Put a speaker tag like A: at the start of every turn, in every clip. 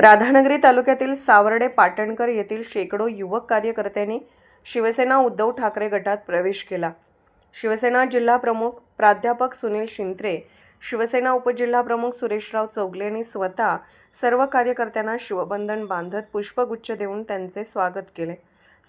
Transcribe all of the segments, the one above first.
A: राधानगरी तालुक्यातील सावर्डे पाटणकर येथील शेकडो युवक कार्यकर्त्यांनी शिवसेना उद्धव ठाकरे गटात प्रवेश केला. शिवसेना जिल्हा प्रमुख प्राध्यापक सुनील शिंत्रे शिवसेना उपजिल्हाप्रमुख सुरेशराव चौगले यांनी स्वतः सर्व कार्यकर्त्यांना शिवबंधन बांधत पुष्पगुच्छ देऊन त्यांचे स्वागत केले.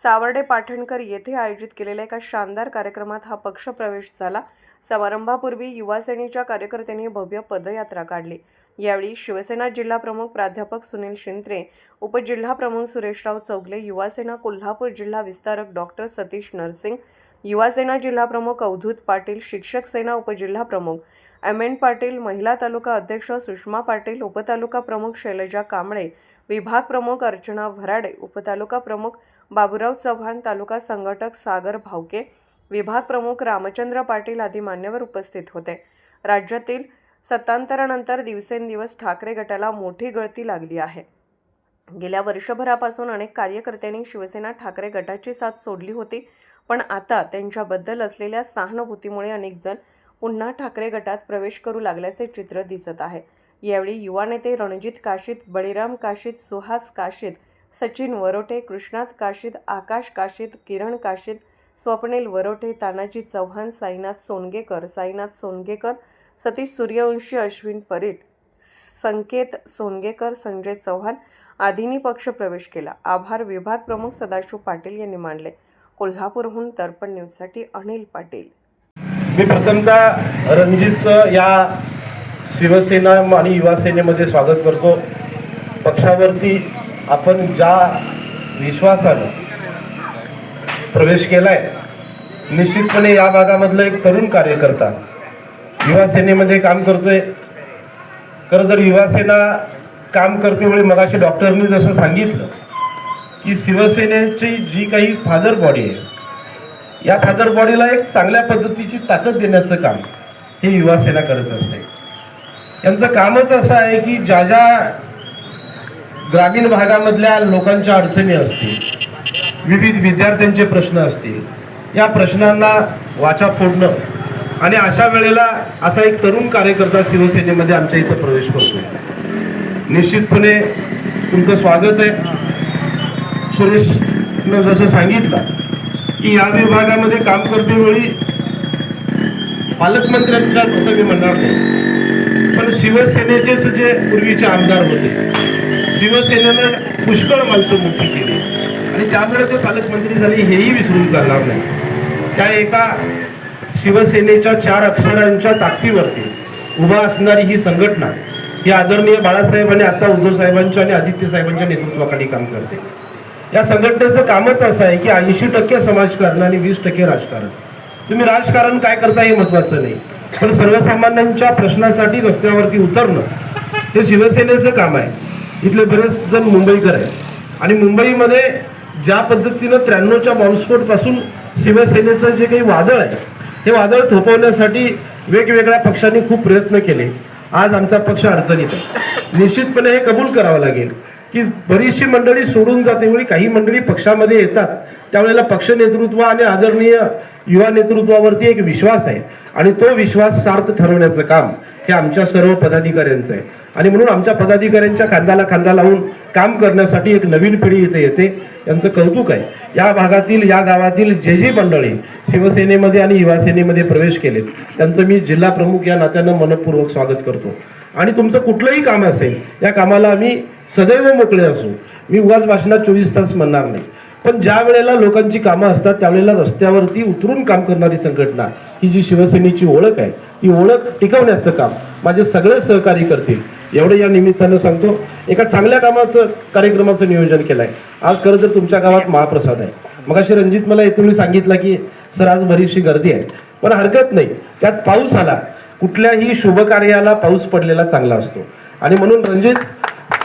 A: सावर्डे पाठणकर येथे आयोजित केलेल्या एका शानदार कार्यक्रमात हा पक्ष प्रवेश झाला. समारंभापूर्वी युवासेनेच्या कार्यकर्त्यांनी भव्य पदयात्रा काढली. यावेळी शिवसेना जिल्हा प्रमुख प्राध्यापक सुनील शिंत्रे उपजिल्हा प्रमुख सुरेशराव चौगले युवासेना कोल्हापूर जिल्हा विस्तारक डॉक्टर सतीश नरसिंग युवासेना जिल्हा प्रमुख अवधूत पाटील शिक्षक सेना उपजिल्हा प्रमुख एम एन पाटील महिला तालुका अध्यक्ष सुषमा पाटील उपतालुका प्रमुख शैलजा कांबळे विभाग प्रमुख अर्चना भराडे उपतालुका प्रमुख बाबुराव चव्हाण तालुका संघटक सागर भावके विभाग प्रमुख रामचंद्र पाटील आदी मान्यवर उपस्थित होते. राज्यातील सत्तांतरानंतर दिवसेंदिवस ठाकरे गटाला मोठी गळती लागली आहे. गेल्या वर्षभरापासून अनेक कार्यकर्त्यांनी शिवसेना ठाकरे गटाची साथ सोडली होती पण आता त्यांच्याबद्दल असलेल्या सहानुभूतीमुळे अनेक जण पुन्हा ठाकरे गटात प्रवेश करू लागल्याचे चित्र दिसत आहे. यावेळी युवा नेते रणजित काशीत बळीराम काशीत सुहास काशीत सचिन वरोटे कृष्णात काशीत आकाश काशीत किरण काशीत स्वप्नील वरोटे तानाजी चव्हाण साईनाथ सोनगेकर साईनाथ सोनगेकर सतीश सूर्यवंशी अश्विन परीट संकेत सोनगेकर संजय चव्हाण आदींनी पक्ष प्रवेश केला. आभार विभाग प्रमुख सदाशिव पाटील यांनी मानले. कोल्हापूरहून दर्पण न्यूजसाठी अनिल पाटील.
B: मी प्रथमतः रणजितचं या शिवसेना आणि युवा सेनेमध्ये स्वागत करतो. पक्षावरती आपण ज्या विश्वासानं प्रवेश केलाय निश्चितपणे या भागामधलं एक तरुण कार्यकर्ता युवा सेनेमध्ये काम करतोय. खरं तर युवासेना काम करते वेळी मगाशी डॉक्टरनी जसं सांगितलं की शिवसेनेची जी काही फादर बॉडी आहे या फादर बॉडीला एक चांगल्या पद्धतीची ताकद देण्याचं काम हे युवासेना करत असते. यांचं कामच असं आहे की ज्या ज्या ग्रामीण भागामधल्या लोकांच्या अडचणी असतील विविध विद्यार्थ्यांचे प्रश्न असतील या प्रश्नांना वाचा फोडणं आणि अशा वेळेला असा एक तरुण कार्यकर्ता शिवसेनेमध्ये आमच्या इथं प्रवेश करतो निश्चितपणे तुमचं स्वागत आहे. सुरेशनं जसं सांगितलं की या विभागामध्ये काम करते वेळी पालकमंत्र्यांचा असं मी म्हणणार नाही. पण शिवसेनेचेच जे पूर्वीचे आमदार होते शिवसेनेनं पुष्कळ माणसं मोठी केली. आणि त्यामुळे ते पालकमंत्री झाले हेही विसरून चालणार नाही. त्या एका शिवसेनेच्या चार अक्षरांच्या ताकदीवरती उभा असणारी ही संघटना ही आदरणीय बाळासाहेब आणि आता उद्धव साहेबांच्या आणि आदित्य साहेबांच्या नेतृत्वाखाली काम करते. या संघटनेचं कामच असं आहे की ऐंशी टक्के समाजकारण आणि वीस टक्के राजकारण. तुम्ही राजकारण काय करता हे महत्वाचं नाही. पण सर्वसामान्यांच्या प्रश्नासाठी रस्त्यावरती उतरणं हे शिवसेनेचं काम आहे. इथले बरेच जण मुंबईकर आहेत. आणि मुंबईमध्ये ज्या पद्धतीनं त्र्याण्णवच्या बॉम्बस्फोटपासून शिवसेनेचं जे काही वादळ आहे हे वादळ थोपवण्यासाठी वेगवेगळ्या पक्षांनी खूप प्रयत्न केले. आज आमचा पक्ष अडचणीत आहे. निश्चितपणे हे कबूल करावं लागेल की बरीचशी मंडळी सोडून जाते वेळी काही मंडळी पक्षामध्ये येतात. त्यावेळेला पक्ष नेतृत्व आणि आदरणीय युवा नेतृत्वावरती एक विश्वास आहे आणि तो विश्वास सार्थ ठरवण्याचं काम हे आमच्या सर्व पदाधिकाऱ्यांचं आहे. आणि म्हणून आमच्या पदाधिकाऱ्यांच्या खांद्याला खांदा लावून काम करण्यासाठी एक नवीन पिढी इथे येते. यांचं कौतुक आहे. या भागातील या गावातील जे जे मंडळी शिवसेनेमध्ये आणि युवासेनेमध्ये प्रवेश केलेत त्यांचं मी जिल्हा प्रमुख या नात्यानं मनपूर्वक स्वागत करतो. आणि तुमचं कुठलंही काम असेल या कामाला आम्ही सदैव मोकळे असू. मी उगाच भाषणात चोवीस तास म्हणणार नाही. पण ज्या वेळेला लोकांची कामं असतात त्यावेळेला रस्त्यावरती उतरून काम करणारी संघटना ही जी शिवसेनेची ओळख आहे ती ओळख टिकवण्याचं काम माझे सगळे सहकारी करतील. एवढं या निमित्तानं सांगतो एका चांगल्या कामाचं कार्यक्रमाचं नियोजन केलं आहे आज खरं तर तुमच्या गावात महाप्रसाद आहे. मग अशी रणजित मला येते सांगितलं की सर आज बरीचशी गर्दी आहे. पण हरकत नाही. त्यात पाऊस आला. कुठल्याही शुभकार्याला पाऊस पडलेला चांगला असतो. आणि म्हणून रणजित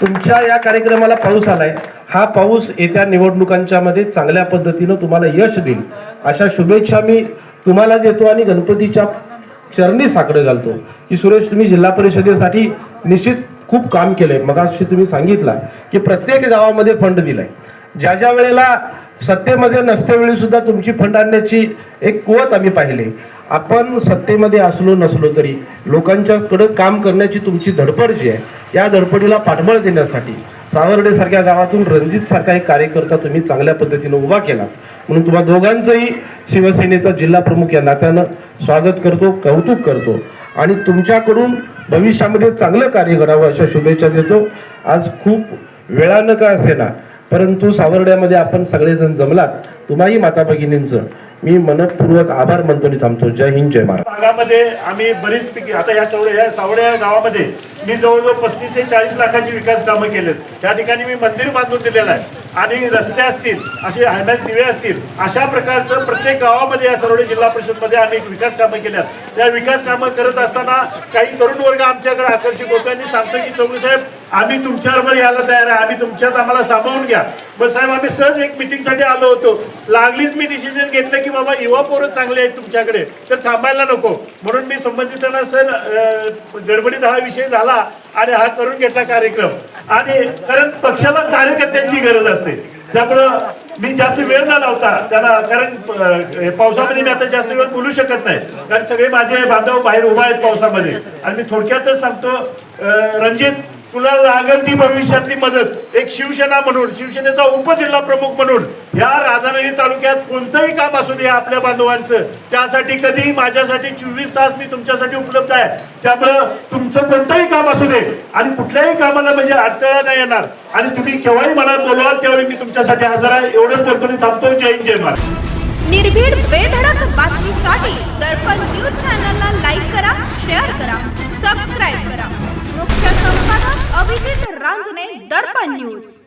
B: तुमच्या या कार्यक्रमाला पाऊस आलाय. हा पाऊस येत्या निवडणुकांच्या मध्ये चांगल्या पद्धतीनं तुम्हाला यश देईल. अशा शुभेच्छा मी तुम्हाला देतो आणि गणपतीच्या चरणी साकडं घालतो. की सुरेश तुम्ही जिल्हा परिषदेसाठी निश्चित खूप काम केलंय. मग अशी तुम्ही सांगितलं की प्रत्येक गावामध्ये फंड दिलाय. ज्या ज्या वेळेला सत्तेमध्ये नसतेवेळी सुद्धा तुमची फंड आणण्याची एक कुवत आम्ही पाहिली. आपण सत्तेमध्ये असलो नसलो तरी लोकांच्याकडं काम करण्याची तुमची धडपड जी आहे या धडपडीला पाठबळ देण्यासाठी सावर्डेसारख्या गावातून रणजितसारखा एक कार्यकर्ता तुम्ही चांगल्या पद्धतीने उभा केला म्हणून तुम्हा दोघांचंही शिवसेनेचा जिल्हा प्रमुख या नात्यानं स्वागत करतो कौतुक करतो. आणि तुमच्याकडून भविष्यामध्ये चांगलं कार्य करावं अशा शुभेच्छा देतो. आज खूप वेळानं का असेना परंतु सावर्ड्यामध्ये आपण सगळेजण जमलात. तुम्हाही माता भगिनींचं मी मनपूर्वक आभार मानतो आणि थांबतो. जय हिंद जय महाराज
C: भागामध्ये आम्ही बरीच पिके आता या सवड्या या सावड्या या गावामध्ये मी जवळजवळ पस्तीस ते चाळीस लाखाची विकास कामं केलेत. त्या ठिकाणी मी मंदिर बांधून दिलेलं आहे. आणि रस्ते असतील असे हॅमेल दिवे असतील अशा प्रकारचं प्रत्येक गावामध्ये या सरोडे जिल्हा परिषदमध्ये आम्ही विकास कामं केल्यात. त्या विकास कामं करत असताना काही तरुण वर्ग आमच्याकडे आकर्षित होतो. आणि सांगतो की चौगु साहेब आम्ही तुमच्याबरोबर यायला तयार आहे. आम्ही तुमच्यात आम्हाला सामावून घ्या. बस साहेब आम्ही सहज एक मिटिंगसाठी आलो होतो. लागलीच मी डिसिजन घेतलं की बाबा युवा पोरं चांगले आहेत तुमच्याकडे तर थांबायला नको. म्हणून मी संबंधितांना सर गडबडीत हा विषय झाला आणि हा करून घेतला कार्यक्रम. आणि कारण पक्षाला कार्यकर्त्यांची गरज असते. त्यामुळं मी जास्त वेळ न लावता त्यांना कारण पावसामध्ये मी आता जास्त वेळ बोलू शकत नाही. कारण सगळे माझे बांधव बाहेर उभा आहेत पावसामध्ये. आणि मी थोडक्यातच सांगतो रणजित तुला लागल ती भविष्यातली मदत. एक शिवसेना म्हणून शिवसेनेचा उपजिल्हा प्रमुख म्हणून या राधानगरी तालुक्यात कोणतंही काम असू दे आपल्या बांधवांचं. त्यासाठी कधीही माझ्यासाठी चोवीस तास मी तुमच्यासाठी उपलब्ध आहे. त्यामुळं तुमचं कोणतंही काम असू दे आणि कुठल्याही कामाला म्हणजे अडथळा नाही येणार. आणि तुम्ही केव्हाही मला बोलवाल त्यावेळी मी तुमच्यासाठी हजर आहे. एवढंच बोलतो मी थांबतो. जय हिंद, जय महाराज
D: निर्भीड बेधडक बातमीसाठी दर्पण न्यूज चॅनलला लाईक करा शेअर करा सबस्क्राईब करा. मुख्य संपादक अभिजित रांजणे दर्पण न्यूज.